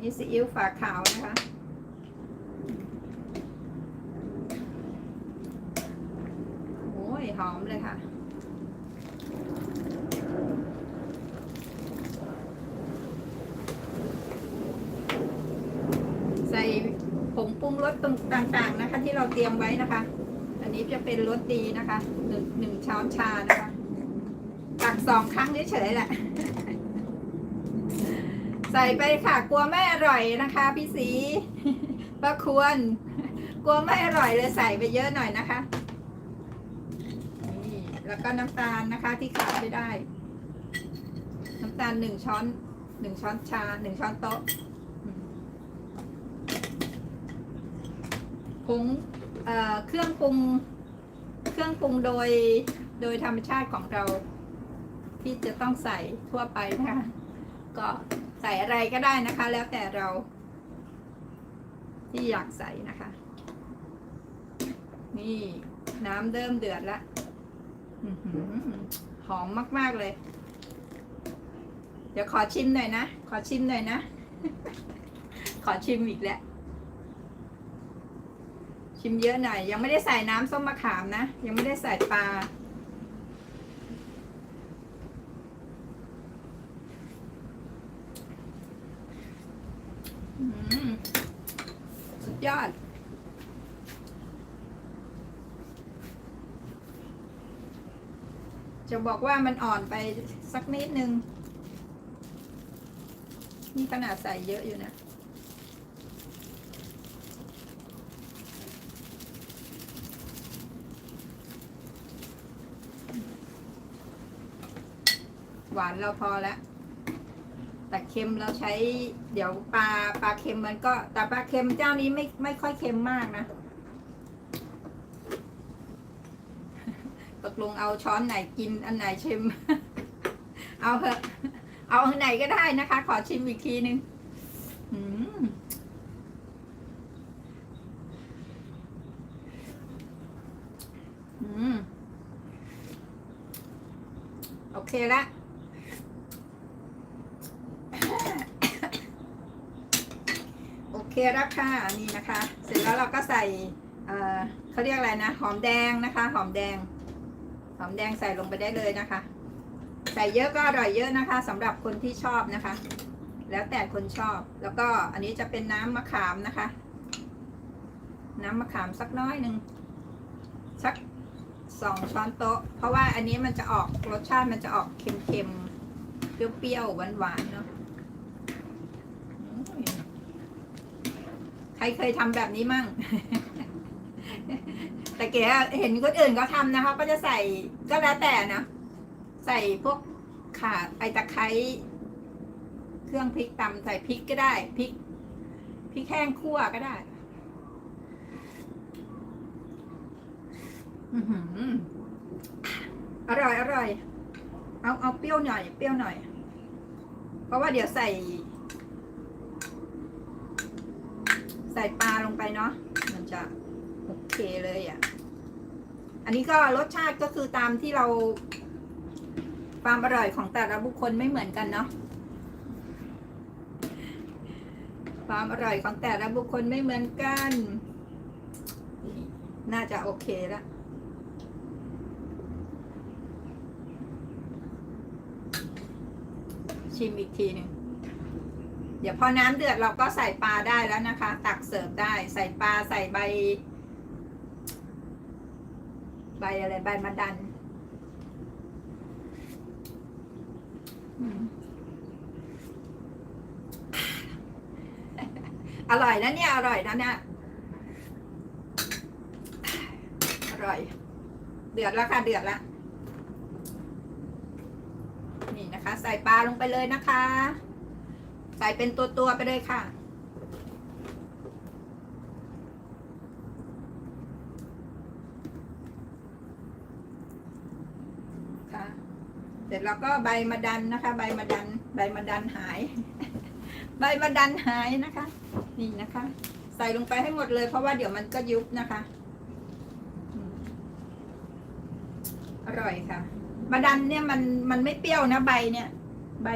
นี้ซีอิ๊วฝาขาวนะคะ โอ้ย หอมเลยค่ะ ใส่ผงปรุงรสต่างๆนะคะ ที่เราเตรียมไว้นะคะ อันนี้จะเป็นรสดีนะคะหนึ่งหนึ่งช้อนชานะคะ ตักสองครั้งเฉยๆแหละ ใส่ไปค่ะ กลัวไม่อร่อยนะคะ พี่สีป้าควร กลัวไม่อร่อยเลยใส่ไปเยอะหน่อยนะคะนี่แล้วก็น้ำตาลนะคะที่ขาดไม่ได้ น้ำตาลหนึ่งช้อนหนึ่งช้อนชาหนึ่งช้อนโต๊ะผงเอ่อเครื่องปรุง เครื่องปรุงโดยโดยธรรมชาติของเรา ที่จะต้องใส่ทั่วไปนะคะ ก็ใส่อะไรก็ได้นะคะ แล้วแต่เรา ที่อยากใส่นะคะ นี่น้ำเริ่มเดือดละอื้อหือหอมมากๆเลย เดี๋ยวขอชิมหน่อยนะ ขอชิมหน่อยนะ ขอชิมอีกแล้ว ชิมเยอะหน่อย ยังไม่ได้ใส่น้ำส้มมะขามนะ ยังไม่ได้ใส่ปลา สุดยอด จะบอกว่ามันอ่อนไปสักนิดนึง นี่ขนาดใส่เยอะอยู่นะหวานเราพอแล้ว แต่เค็มเราใช้เดี๋ยวปลาปลาเค็มมันก็แต่ปลาเค็มเจ้านี้ไม่ไม่ค่อยเค็มมากนะตกลงเอาช้อนไหนกินอันไหนชิมเอาเถอะเอาอันไหนก็ได้นะคะ ขอชิมอีกทีนึงอืมอืมโอเคละ โอ เคแล้วค่ะนี่นะคะ เสร็จแล้วเราก็ใส่เอ่อเขาเรียกอะไรนะหอมแดงนะคะ หอมแดง หอมแดงใส่ลงไปได้เลยนะคะ ใส่เยอะก็อร่อยเยอะนะคะสำหรับคนที่ชอบนะคะ แล้วแต่คนชอบแล้วก็อันนี้จะเป็นน้ำมะขามนะคะ น้ำมะขามสักน้อยหนึ่งสักสองช้อนโต๊ะ เพราะว่าอันนี้มันจะออกรสชาติมันจะออกเค็มๆเปรี้ยวๆหวานๆเนาะอุ้ย ใครเคยทำแบบนี้มั่ง แต่เก๋เห็นคนอื่นเขาทำนะคะก็จะใส่ก็แล้วแต่นะใส่พวกข่าไอตะไคร้เครื่องพริกตำใส่พริกก็ได้พริกพริกแห้งคั่วก็ได้อร่อยอร่อย เอาเอาเปรี้ยวหน่อยเปรี้ยวหน่อย เพราะว่าเดี๋ยวใส่ ใส่ปลาลงไปเนาะมันจะโอเคเลยอะ อันนี้ก็รสชาติก็คือตามที่เราความอร่อยของแต่ละบุคคลไม่เหมือนกันเนาะความอร่อยของแต่ละบุคคลไม่เหมือนกัน น่าจะโอเคแล้วชิมอีกทีหนึ่ง เดี๋ยวพอน้ำเดือดเราก็ใส่ปลาได้แล้วนะคะ ตักเสิร์ฟได้ใส่ปลาใส่ใบ ใบอะไรใบมะดันอืมอร่อยนะเนี่ย อร่อยนะเนี่ยอร่อย เดือดแล้วค่ะเดือดแล้วนี่นะคะ ใส่ปลาลงไปเลยนะคะ ใส่เป็นตัวตัวไปเลยค่ะ ค่ะ เสร็จแล้วก็ใบมะดันนะคะ ใบมะดัน ใบมะดันหาย ใบมะดันหายนะคะ นี่นะคะ ใส่ลงไปให้หมดเลยเพราะว่าเดี๋ยวมันก็ยุบนะคะ อร่อยค่ะมะดันเนี่ยมันมันไม่เปรี้ยวนะใบเนี่ย ใบ